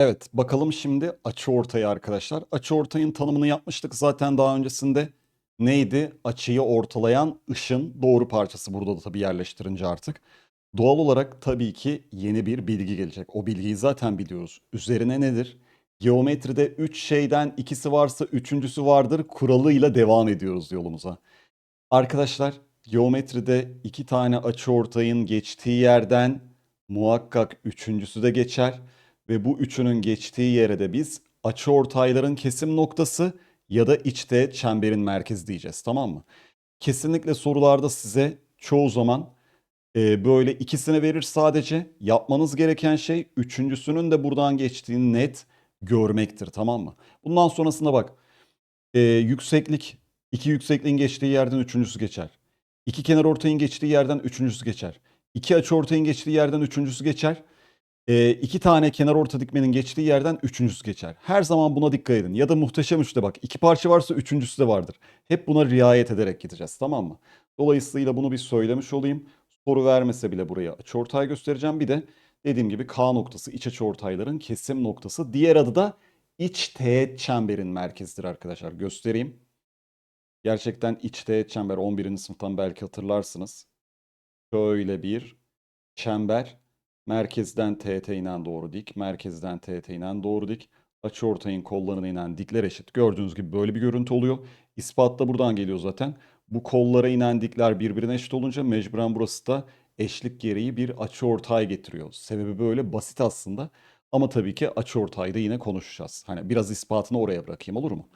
Evet, bakalım şimdi açıortaya arkadaşlar. Açıortayın tanımını yapmıştık zaten daha öncesinde. Neydi? Açıyı ortalayan ışın doğru parçası burada da tabii yerleştirince artık. Doğal olarak tabii ki yeni bir bilgi gelecek. O bilgiyi zaten biliyoruz. Üzerine nedir? Geometride 3 şeyden ikisi varsa üçüncüsü vardır kuralıyla devam ediyoruz yolumuza. Arkadaşlar geometride iki tane açıortayın geçtiği yerden muhakkak üçüncüsü de geçer ve bu üçünün geçtiği yere de biz açıortayların kesim noktası ya da içte çemberin merkezi diyeceğiz tamam mı? Kesinlikle sorularda size çoğu zaman e, böyle ikisini verir sadece. Yapmanız gereken şey üçüncüsünün de buradan geçtiğini net görmektir tamam mı? Bundan sonrasında bak e, yükseklik iki yüksekliğin geçtiği yerden üçüncüsü geçer. İki kenar ortayın geçtiği yerden üçüncüsü geçer. İki açı ortayın geçtiği yerden üçüncüsü geçer. E, iki tane kenar orta dikmenin geçtiği yerden üçüncüsü geçer. Her zaman buna dikkat edin. Ya da muhteşem üçte bak iki parça varsa üçüncüsü de vardır. Hep buna riayet ederek gideceğiz tamam mı? Dolayısıyla bunu bir söylemiş olayım. Soru vermese bile buraya açıortay göstereceğim. Bir de dediğim gibi K noktası iç açıortayların kesim noktası. Diğer adı da iç teğet çemberin merkezidir arkadaşlar. Göstereyim. Gerçekten iç teğet çember 11. sınıftan belki hatırlarsınız. Şöyle bir çember. Merkezden teğete inen doğru dik. Merkezden teğete inen doğru dik. Açıortayın kollarına inen dikler eşit. Gördüğünüz gibi böyle bir görüntü oluyor. İspat da buradan geliyor zaten. Bu kollara inen dikler birbirine eşit olunca mecburen burası da eşlik gereği bir açıortay getiriyor. Sebebi böyle basit aslında. Ama tabii ki açıortayda yine konuşacağız. Hani biraz ispatını oraya bırakayım olur mu?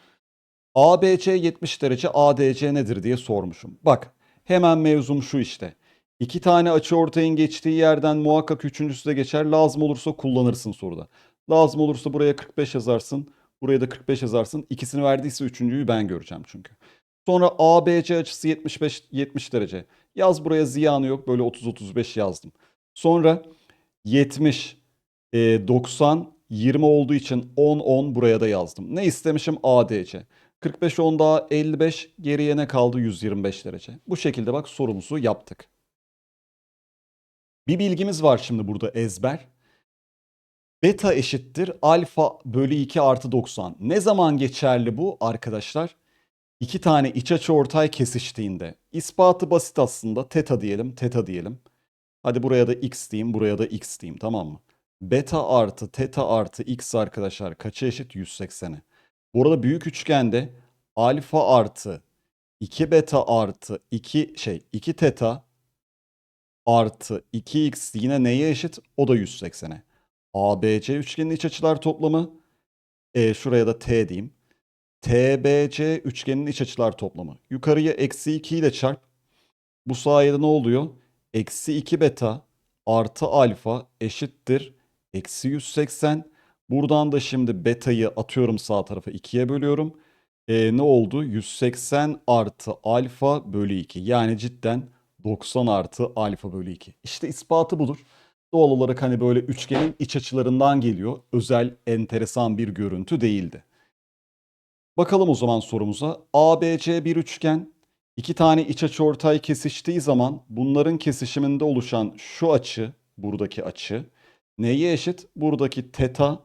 ABC 70 derece ADC nedir diye sormuşum. Bak hemen mevzum şu işte. İki tane açıortayın geçtiği yerden muhakkak üçüncüsü de geçer. Lazım olursa kullanırsın soruda. Lazım olursa buraya 45 yazarsın. Buraya da 45 yazarsın. İkisini verdiyse üçüncüyü ben göreceğim çünkü. Sonra ABC açısı 75 70 derece. Yaz buraya ziyanı yok. Böyle 30 35 yazdım. Sonra 70 e, 90 20 olduğu için 10 10 buraya da yazdım. Ne istemişim? ADC. 45 10 daha 55 geriye ne kaldı? 125 derece. Bu şekilde bak sorumuzu yaptık. Bir bilgimiz var şimdi burada ezber. Beta eşittir alfa bölü 2 artı 90. Ne zaman geçerli bu arkadaşlar? İki tane iç açı ortay kesiştiğinde. İspatı basit aslında. Teta diyelim, teta diyelim. Hadi buraya da x diyeyim, buraya da x diyeyim tamam mı? Beta artı teta artı x arkadaşlar kaça eşit? 180'e. Bu arada büyük üçgende alfa artı 2 beta artı 2 şey 2 teta artı 2x yine neye eşit? O da 180'e. ABC üçgenin iç açılar toplamı. E, şuraya da t diyeyim. TBC üçgenin iç açılar toplamı. Yukarıya eksi 2 ile çarp. Bu sayede ne oluyor? Eksi 2 beta artı alfa eşittir. Eksi 180. Buradan da şimdi beta'yı atıyorum sağ tarafa 2'ye bölüyorum. E, ne oldu? 180 artı alfa bölü 2. Yani cidden 90 artı alfa bölü 2. İşte ispatı budur. Doğal olarak hani böyle üçgenin iç açılarından geliyor. Özel, enteresan bir görüntü değildi. Bakalım o zaman sorumuza. ABC bir üçgen. iki tane iç açı ortay kesiştiği zaman bunların kesişiminde oluşan şu açı, buradaki açı neye eşit? Buradaki teta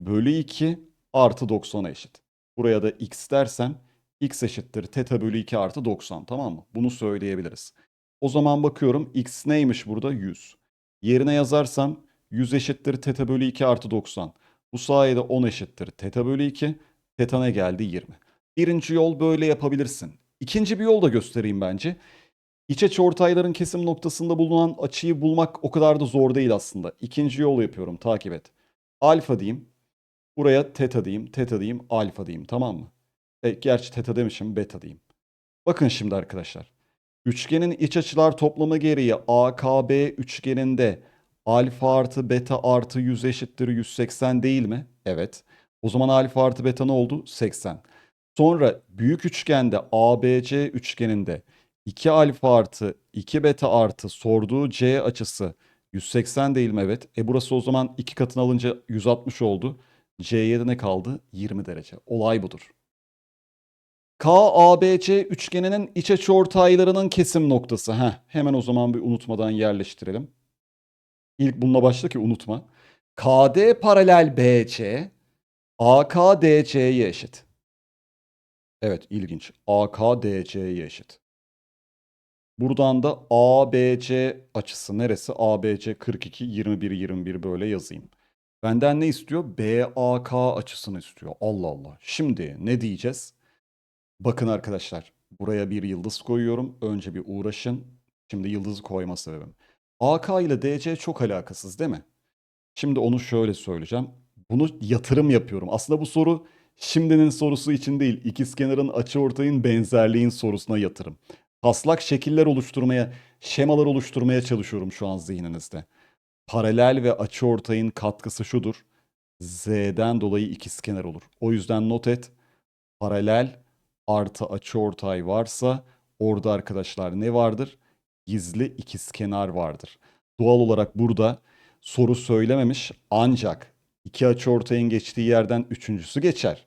bölü 2 artı 90'a eşit. Buraya da x dersem x eşittir teta bölü 2 artı 90 tamam mı? Bunu söyleyebiliriz. O zaman bakıyorum x neymiş burada? 100. Yerine yazarsam 100 eşittir teta bölü 2 artı 90. Bu sayede 10 eşittir teta bölü 2. Teta ne geldi? 20. Birinci yol böyle yapabilirsin. İkinci bir yol da göstereyim bence. İç açı ortayların kesim noktasında bulunan açıyı bulmak o kadar da zor değil aslında. İkinci yol yapıyorum. Takip et. Alfa diyeyim. Buraya teta diyeyim. Teta diyeyim. Alfa diyeyim. Tamam mı? E, gerçi teta demişim. Beta diyeyim. Bakın şimdi arkadaşlar. Üçgenin iç açılar toplamı gereği AKB üçgeninde alfa artı beta artı 100 eşittir 180 değil mi? Evet. O zaman alfa artı beta ne oldu? 80. Sonra büyük üçgende ABC üçgeninde 2 alfa artı 2 beta artı sorduğu C açısı 180 değil mi? Evet. E burası o zaman iki katını alınca 160 oldu. C'ye de ne kaldı? 20 derece. Olay budur. KABC üçgeninin iç açı ortaylarının kesim noktası. Heh, hemen o zaman bir unutmadan yerleştirelim. İlk bununla başla ki unutma. KD paralel BC AK DC'ye eşit. Evet ilginç. AK DC'ye eşit. Buradan da ABC açısı neresi? ABC 42, 21, 21 böyle yazayım. Benden ne istiyor? BAK açısını istiyor. Allah Allah. Şimdi ne diyeceğiz? Bakın arkadaşlar. Buraya bir yıldız koyuyorum. Önce bir uğraşın. Şimdi yıldızı koyma sebebim. AK ile DC çok alakasız değil mi? Şimdi onu şöyle söyleyeceğim. Bunu yatırım yapıyorum. Aslında bu soru şimdinin sorusu için değil. İkizkenarın açıortayın benzerliğin sorusuna yatırım. Taslak şekiller oluşturmaya, şemalar oluşturmaya çalışıyorum şu an zihninizde. Paralel ve açıortayın katkısı şudur. Z'den dolayı ikizkenar olur. O yüzden not et. Paralel artı açıortay varsa orada arkadaşlar ne vardır? Gizli ikizkenar vardır. Doğal olarak burada soru söylememiş ancak iki açıortayın geçtiği yerden üçüncüsü geçer.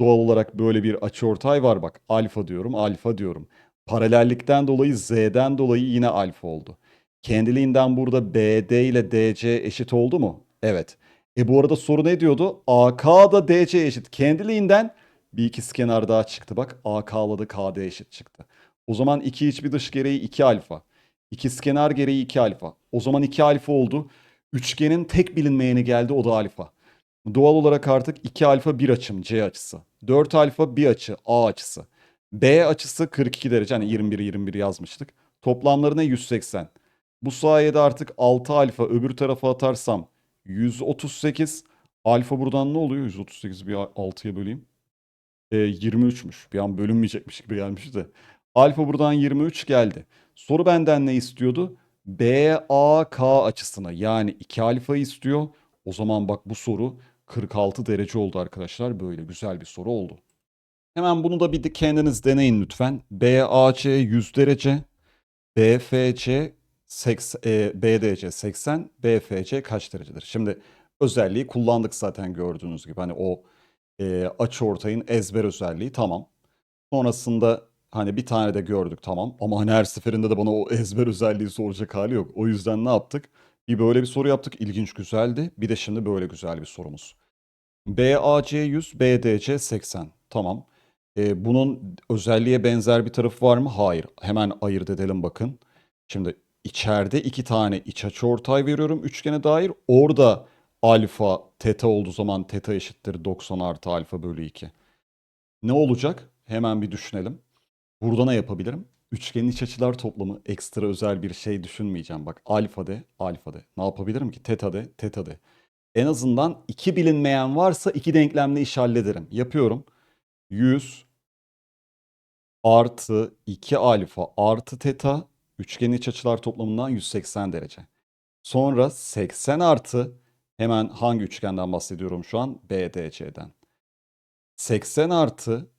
Doğal olarak böyle bir açıortay var bak. Alfa diyorum, alfa diyorum. Paralellikten dolayı Z'den dolayı yine alfa oldu. Kendiliğinden burada BD ile DC eşit oldu mu? Evet. E bu arada soru ne diyordu? AK da DC eşit. Kendiliğinden bir ikizkenar daha çıktı bak. AK'la da KD eşit çıktı. O zaman iki iç bir dış gereği 2 alfa. İkizkenar gereği 2 alfa. O zaman 2 alfa oldu. Üçgenin tek bilinmeyeni geldi o da alfa. Doğal olarak artık 2 alfa bir açım C açısı. 4 alfa bir açı A açısı. B açısı 42 derece. Hani 21 21 yazmıştık. Toplamları ne 180. Bu sayede artık 6 alfa öbür tarafa atarsam 138. Alfa buradan ne oluyor? 138 bir 6'ya böleyim. E, 23'müş. Bir an bölünmeyecekmiş gibi gelmiş de. Alfa buradan 23 geldi. Soru benden ne istiyordu? BAK açısına yani 2 alfa istiyor. O zaman bak bu soru 46 derece oldu arkadaşlar. Böyle güzel bir soru oldu. Hemen bunu da bir de kendiniz deneyin lütfen. BAC 100 derece, BFC 80, e, BDC 80, BFC kaç derecedir? Şimdi özelliği kullandık zaten gördüğünüz gibi. Hani o e, açıortayın ezber özelliği tamam. Sonrasında hani bir tane de gördük tamam. Ama hani her seferinde de bana o ezber özelliği soracak hali yok. O yüzden ne yaptık? Bir böyle bir soru yaptık. İlginç güzeldi. Bir de şimdi böyle güzel bir sorumuz. BAC 100, BDC 80. Tamam. E, bunun özelliğe benzer bir tarafı var mı? Hayır. Hemen ayırt edelim bakın. Şimdi içeride iki tane iç açıortay veriyorum üçgene dair. Orada alfa teta olduğu zaman teta eşittir 90 artı alfa bölü 2. Ne olacak? Hemen bir düşünelim. Burada ne yapabilirim? Üçgenin iç açılar toplamı ekstra özel bir şey düşünmeyeceğim. Bak alfa de, alfa de. Ne yapabilirim ki? Teta de, teta de. En azından iki bilinmeyen varsa iki denklemle iş hallederim. Yapıyorum. 100 artı 2 alfa artı teta üçgenin iç açılar toplamından 180 derece. Sonra 80 artı hemen hangi üçgenden bahsediyorum şu an? BDC'den. 80 artı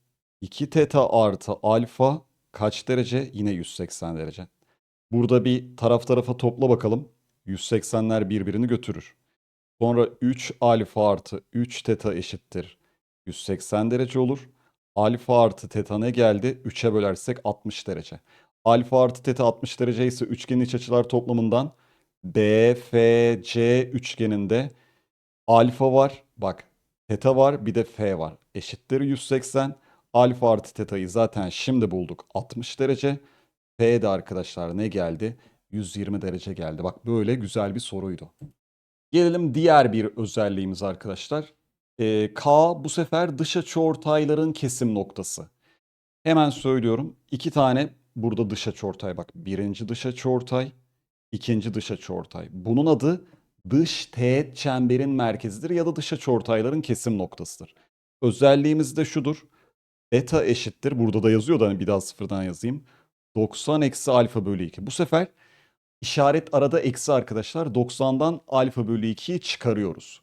2 teta artı alfa kaç derece? Yine 180 derece. Burada bir taraf tarafa topla bakalım. 180'ler birbirini götürür. Sonra 3 alfa artı 3 teta eşittir. 180 derece olur. Alfa artı teta ne geldi? 3'e bölersek 60 derece. Alfa artı teta 60 derece ise üçgenin iç açılar toplamından BFC üçgeninde alfa var. Bak teta var bir de f var. Eşittir 180. Alfa artı teta'yı zaten şimdi bulduk. 60 derece. F de arkadaşlar ne geldi? 120 derece geldi. Bak böyle güzel bir soruydu. Gelelim diğer bir özelliğimiz arkadaşlar. Ee, K bu sefer dış açıortayların kesim noktası. Hemen söylüyorum. İki tane burada dış açıortay bak. Birinci dış açıortay, ikinci dış açıortay. Bunun adı dış teğet çemberin merkezidir ya da dış açıortayların kesim noktasıdır. Özelliğimiz de şudur. Beta eşittir. Burada da yazıyor da hani bir daha sıfırdan yazayım. 90 eksi alfa bölü 2. Bu sefer işaret arada eksi arkadaşlar. 90'dan alfa bölü 2'yi çıkarıyoruz.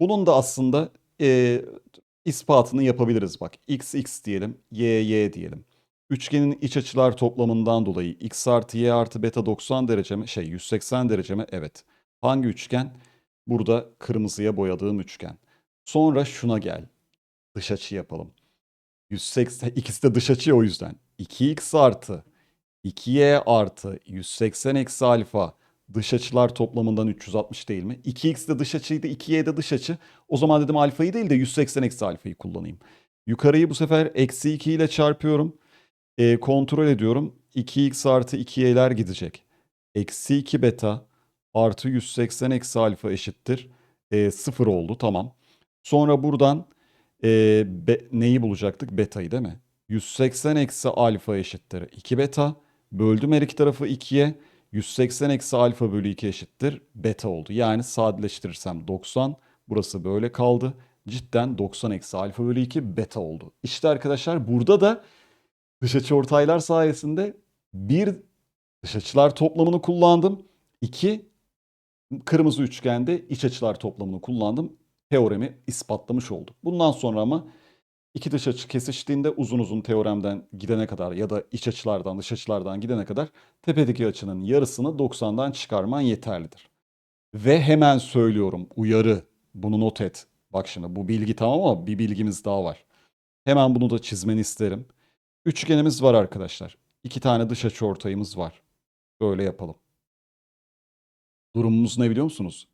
Bunun da aslında e, ispatını yapabiliriz. Bak x x diyelim, y y diyelim. Üçgenin iç açılar toplamından dolayı x artı y artı beta 90 derece mi? Şey 180 derece mi? Evet. Hangi üçgen? Burada kırmızıya boyadığım üçgen. Sonra şuna gel. Dış açı yapalım. 180, ikisi de dış açı o yüzden. 2x artı 2y artı 180 eksi alfa dış açılar toplamından 360 değil mi? 2x de dış açıydı, 2y de dış açı. O zaman dedim alfayı değil de 180 eksi alfayı kullanayım. Yukarıyı bu sefer eksi 2 ile çarpıyorum. E, kontrol ediyorum. 2x artı 2y'ler gidecek. Eksi 2 beta artı 180 eksi alfa eşittir. E, 0 oldu tamam. Sonra buradan e, be- neyi bulacaktık? Beta'yı değil mi? 180 eksi alfa eşittir 2 beta. Böldüm her iki tarafı 2'ye. 180 eksi alfa bölü 2 eşittir beta oldu. Yani sadeleştirirsem 90. Burası böyle kaldı. Cidden 90 eksi alfa bölü 2 beta oldu. İşte arkadaşlar burada da dış açıortaylar sayesinde bir dış açılar toplamını kullandım. İki kırmızı üçgende iç açılar toplamını kullandım. Teoremi ispatlamış olduk. Bundan sonra ama iki dış açı kesiştiğinde uzun uzun teoremden gidene kadar ya da iç açılardan dış açılardan gidene kadar tepedeki açının yarısını 90'dan çıkarman yeterlidir. Ve hemen söylüyorum uyarı bunu not et. Bak şimdi bu bilgi tamam ama bir bilgimiz daha var. Hemen bunu da çizmeni isterim. Üçgenimiz var arkadaşlar. İki tane dış açı ortayımız var. Böyle yapalım. Durumumuz ne biliyor musunuz?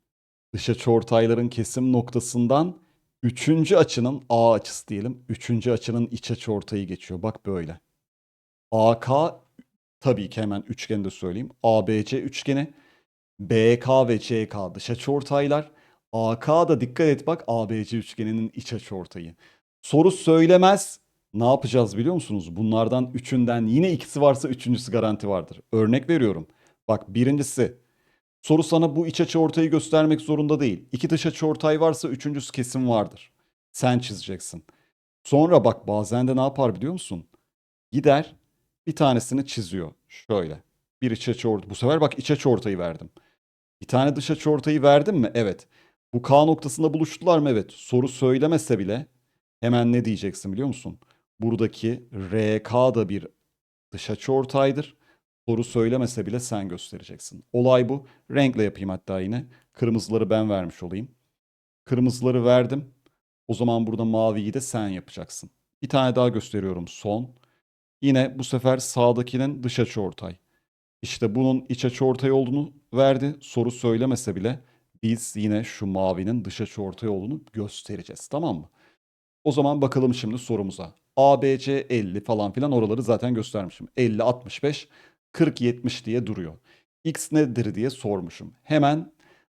Dış açı ortayların kesim noktasından üçüncü açının A açısı diyelim. Üçüncü açının iç açı ortayı geçiyor. Bak böyle. AK tabii ki hemen üçgeni de söyleyeyim. ABC üçgeni. BK ve CK dış açı ortaylar. AK da dikkat et bak ABC üçgeninin iç açı ortayı. Soru söylemez. Ne yapacağız biliyor musunuz? Bunlardan üçünden yine ikisi varsa üçüncüsü garanti vardır. Örnek veriyorum. Bak birincisi soru sana bu iç açı ortayı göstermek zorunda değil. İki dış açı ortay varsa üçüncüsü kesin vardır. Sen çizeceksin. Sonra bak bazen de ne yapar biliyor musun? Gider bir tanesini çiziyor. Şöyle. Bir iç açı ortay. Bu sefer bak iç açı ortayı verdim. Bir tane dış açı ortayı verdim mi? Evet. Bu K noktasında buluştular mı? Evet. Soru söylemese bile hemen ne diyeceksin biliyor musun? Buradaki RK da bir dış açı ortaydır. Soru söylemese bile sen göstereceksin. Olay bu. Renkle yapayım hatta yine. Kırmızıları ben vermiş olayım. Kırmızıları verdim. O zaman burada maviyi de sen yapacaksın. Bir tane daha gösteriyorum son. Yine bu sefer sağdakinin dış açı ortay. İşte bunun iç açı ortay olduğunu verdi. Soru söylemese bile biz yine şu mavinin dış açı ortay olduğunu göstereceğiz. Tamam mı? O zaman bakalım şimdi sorumuza. ABC 50 falan filan oraları zaten göstermişim. 50, 65, 40, 70 diye duruyor. X nedir diye sormuşum. Hemen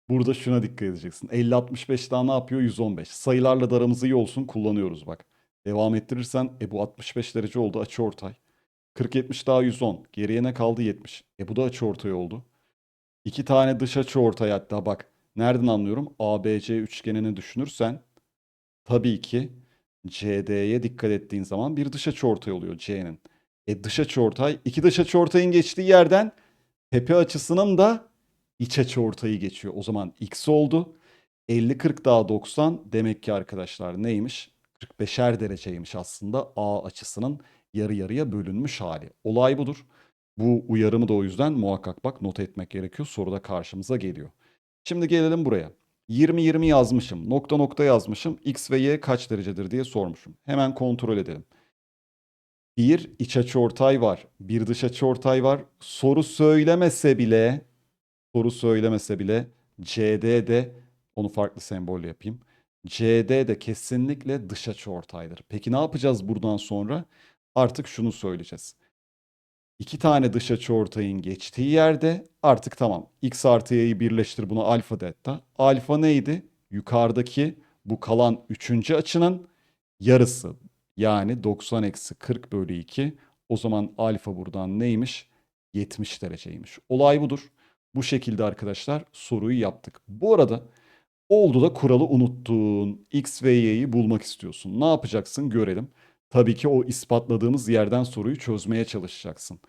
burada şuna dikkat edeceksin. 50, 65 daha ne yapıyor? 115. Sayılarla da aramız iyi olsun kullanıyoruz bak. Devam ettirirsen e bu 65 derece oldu açı ortay. 40, 70 daha 110. Geriye ne kaldı? 70. E bu da açı ortay oldu. İki tane dış açı ortay hatta bak. Nereden anlıyorum? ABC üçgenini düşünürsen tabii ki CD'ye dikkat ettiğin zaman bir dış açı oluyor C'nin. E dış açı ortay, iki dış açı ortayın geçtiği yerden tepe açısının da iç açı ortayı geçiyor. O zaman x oldu. 50 40 daha 90 demek ki arkadaşlar neymiş? 45'er dereceymiş aslında A açısının yarı yarıya bölünmüş hali. Olay budur. Bu uyarımı da o yüzden muhakkak bak not etmek gerekiyor. Soruda karşımıza geliyor. Şimdi gelelim buraya. 20-20 yazmışım. Nokta nokta yazmışım. X ve Y kaç derecedir diye sormuşum. Hemen kontrol edelim. Bir iç açıortay var. Bir dış açıortay var. Soru söylemese bile soru söylemese bile CD de onu farklı sembolle yapayım. CD kesinlikle dış açıortaydır. Peki ne yapacağız buradan sonra? Artık şunu söyleyeceğiz. İki tane dış açıortayın geçtiği yerde artık tamam. X artı y'yi birleştir buna alfa de. Alfa neydi? Yukarıdaki bu kalan üçüncü açının yarısı. Yani 90 eksi 40 bölü 2. O zaman alfa buradan neymiş? 70 dereceymiş. Olay budur. Bu şekilde arkadaşlar soruyu yaptık. Bu arada oldu da kuralı unuttun. X ve y'yi bulmak istiyorsun. Ne yapacaksın görelim. Tabii ki o ispatladığımız yerden soruyu çözmeye çalışacaksın.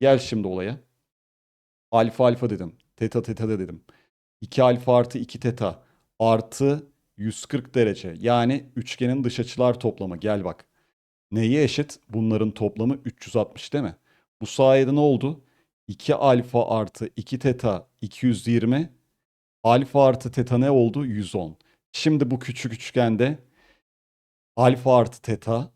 Gel şimdi olaya. Alfa alfa dedim. Teta teta da dedim. 2 alfa artı 2 teta artı 140 derece. Yani üçgenin dış açılar toplamı. Gel bak. Neye eşit? Bunların toplamı 360 değil mi? Bu sayede ne oldu? 2 alfa artı 2 teta 220. Alfa artı teta ne oldu? 110. Şimdi bu küçük üçgende alfa artı teta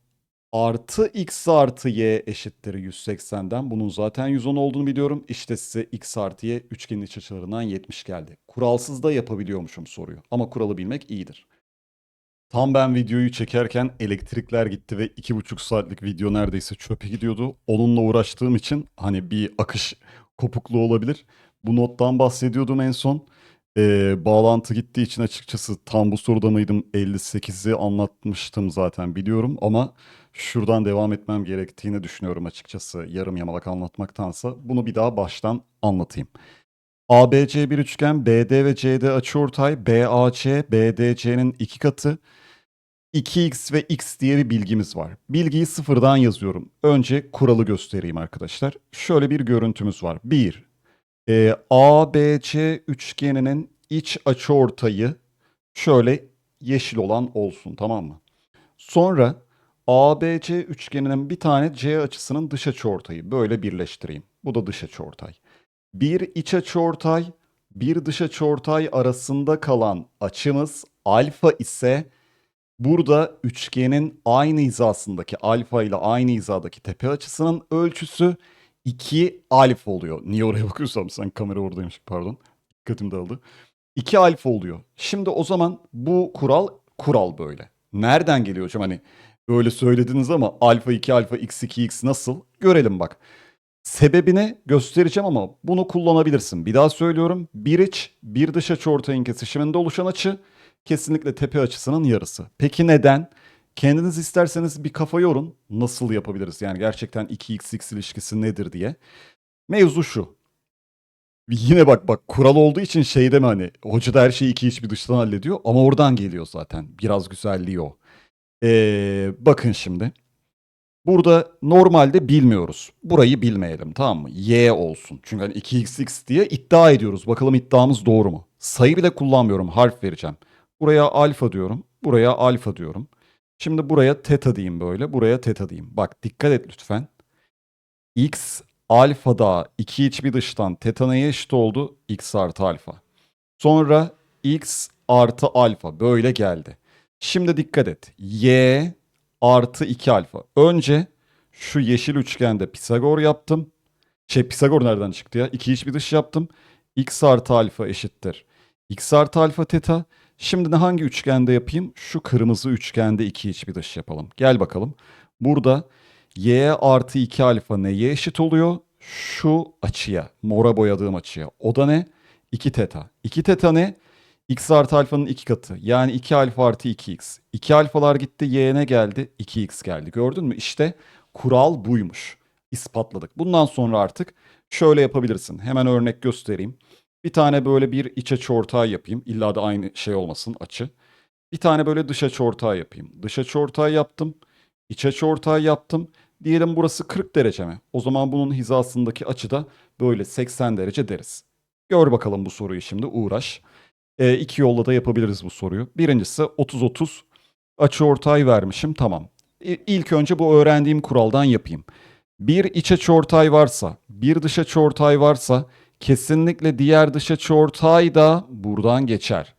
Artı x artı y eşittir 180'den. Bunun zaten 110 olduğunu biliyorum. İşte size x artı y üçgenin iç açılarından 70 geldi. Kuralsız da yapabiliyormuşum soruyu. Ama kuralı bilmek iyidir. Tam ben videoyu çekerken elektrikler gitti ve iki buçuk saatlik video neredeyse çöpe gidiyordu. Onunla uğraştığım için hani bir akış kopukluğu olabilir. Bu nottan bahsediyordum en son. Ee, bağlantı gittiği için açıkçası tam bu soruda mıydım 58'i anlatmıştım zaten biliyorum ama şuradan devam etmem gerektiğini düşünüyorum açıkçası yarım yamalak anlatmaktansa. Bunu bir daha baştan anlatayım. ABC bir üçgen, BD ve CD açıortay, BAC, BDC'nin iki katı, 2x ve x diye bir bilgimiz var. Bilgiyi sıfırdan yazıyorum. Önce kuralı göstereyim arkadaşlar. Şöyle bir görüntümüz var. 1. E, ABC üçgeninin iç açıortayı şöyle yeşil olan olsun tamam mı? Sonra ABC üçgeninin bir tane C açısının dış açıortayı böyle birleştireyim. Bu da dış açıortay. Bir iç açıortay, bir dış açıortay arasında kalan açımız alfa ise burada üçgenin aynı hizasındaki alfa ile aynı hizadaki tepe açısının ölçüsü 2 alfa oluyor. Niye oraya bakıyorsam sen kamera oradaymış pardon. Dikkatim dağıldı. 2 alfa oluyor. Şimdi o zaman bu kural kural böyle. Nereden geliyor hocam hani böyle söylediniz ama alfa 2 alfa x 2 x nasıl? Görelim bak. Sebebini göstereceğim ama bunu kullanabilirsin. Bir daha söylüyorum. Bir iç, bir dış açıortayın kesişiminde oluşan açı kesinlikle tepe açısının yarısı. Peki neden? Kendiniz isterseniz bir kafa yorun. Nasıl yapabiliriz? Yani gerçekten 2x ilişkisi nedir diye. Mevzu şu. Yine bak bak kural olduğu için şey deme hani hoca da her şeyi iki iç bir dıştan hallediyor ama oradan geliyor zaten. Biraz güzelliği o. Ee, bakın şimdi. Burada normalde bilmiyoruz. Burayı bilmeyelim tamam mı? Y olsun. Çünkü hani 2xx diye iddia ediyoruz. Bakalım iddiamız doğru mu? Sayı bile kullanmıyorum. Harf vereceğim. Buraya alfa diyorum. Buraya alfa diyorum. Şimdi buraya teta diyeyim böyle. Buraya teta diyeyim. Bak dikkat et lütfen. X alfada 2 iç bir dıştan teta neye eşit oldu? X artı alfa. Sonra X artı alfa böyle geldi. Şimdi dikkat et. Y artı 2 alfa. Önce şu yeşil üçgende Pisagor yaptım. Şey Pisagor nereden çıktı ya? 2 iç bir dış yaptım. X artı alfa eşittir. X artı alfa teta. Şimdi de hangi üçgende yapayım? Şu kırmızı üçgende 2 iç bir dış yapalım. Gel bakalım. Burada y artı 2 alfa neye eşit oluyor? Şu açıya, mora boyadığım açıya. O da ne? 2 teta. 2 teta ne? X artı alfanın 2 katı. Yani 2 alfa artı 2x. 2 alfalar gitti, y ne geldi? 2x geldi. Gördün mü? İşte kural buymuş. İspatladık. Bundan sonra artık şöyle yapabilirsin. Hemen örnek göstereyim. Bir tane böyle bir iç açı ortağı yapayım. İlla da aynı şey olmasın açı. Bir tane böyle dış açı ortağı yapayım. Dış açı ortağı yaptım. İç açı ortağı yaptım. Diyelim burası 40 derece mi? O zaman bunun hizasındaki açı da böyle 80 derece deriz. Gör bakalım bu soruyu şimdi uğraş. E, iki yolla da yapabiliriz bu soruyu. Birincisi 30-30 açı ortay vermişim tamam. E, ilk önce bu öğrendiğim kuraldan yapayım. Bir iç açı ortay varsa, bir dış açı ortay varsa kesinlikle diğer dış açı ortay da buradan geçer.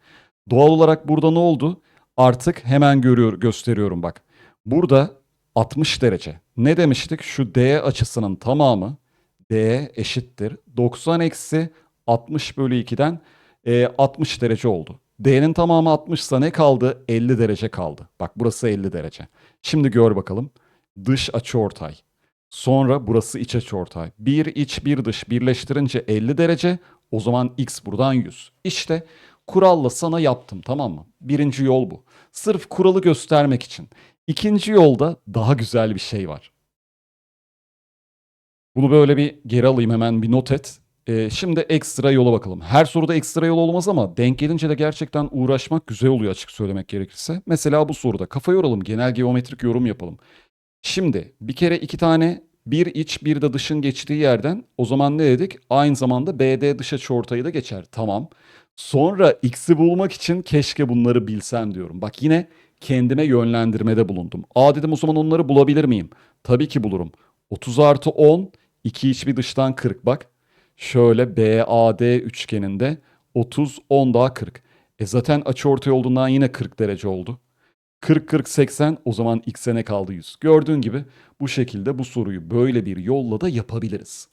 Doğal olarak burada ne oldu? Artık hemen görüyor, gösteriyorum bak. Burada 60 derece. Ne demiştik? Şu D açısının tamamı D eşittir. 90 eksi 60 bölü 2'den e, 60 derece oldu. D'nin tamamı 60 ise ne kaldı? 50 derece kaldı. Bak burası 50 derece. Şimdi gör bakalım. Dış açıortay. Sonra burası iç açıortay. Bir iç bir dış birleştirince 50 derece. O zaman x buradan 100. İşte kuralla sana yaptım tamam mı? Birinci yol bu. Sırf kuralı göstermek için. İkinci yolda daha güzel bir şey var. Bunu böyle bir geri alayım hemen bir not et. Ee, şimdi ekstra yola bakalım. Her soruda ekstra yol olmaz ama denk gelince de gerçekten uğraşmak güzel oluyor açık söylemek gerekirse. Mesela bu soruda kafa yoralım, genel geometrik yorum yapalım. Şimdi bir kere iki tane bir iç bir de dışın geçtiği yerden o zaman ne dedik? Aynı zamanda BD dış açıortayı da geçer. Tamam. Sonra x'i bulmak için keşke bunları bilsem diyorum. Bak yine kendime yönlendirmede bulundum. Aa dedim o zaman onları bulabilir miyim? Tabii ki bulurum. 30 artı 10, 2 iç bir dıştan 40 bak. Şöyle BAD üçgeninde 30, 10 daha 40. E zaten açıortay olduğundan yine 40 derece oldu. 40 40 80 o zaman x'e ne kaldı 100. Gördüğün gibi bu şekilde bu soruyu böyle bir yolla da yapabiliriz.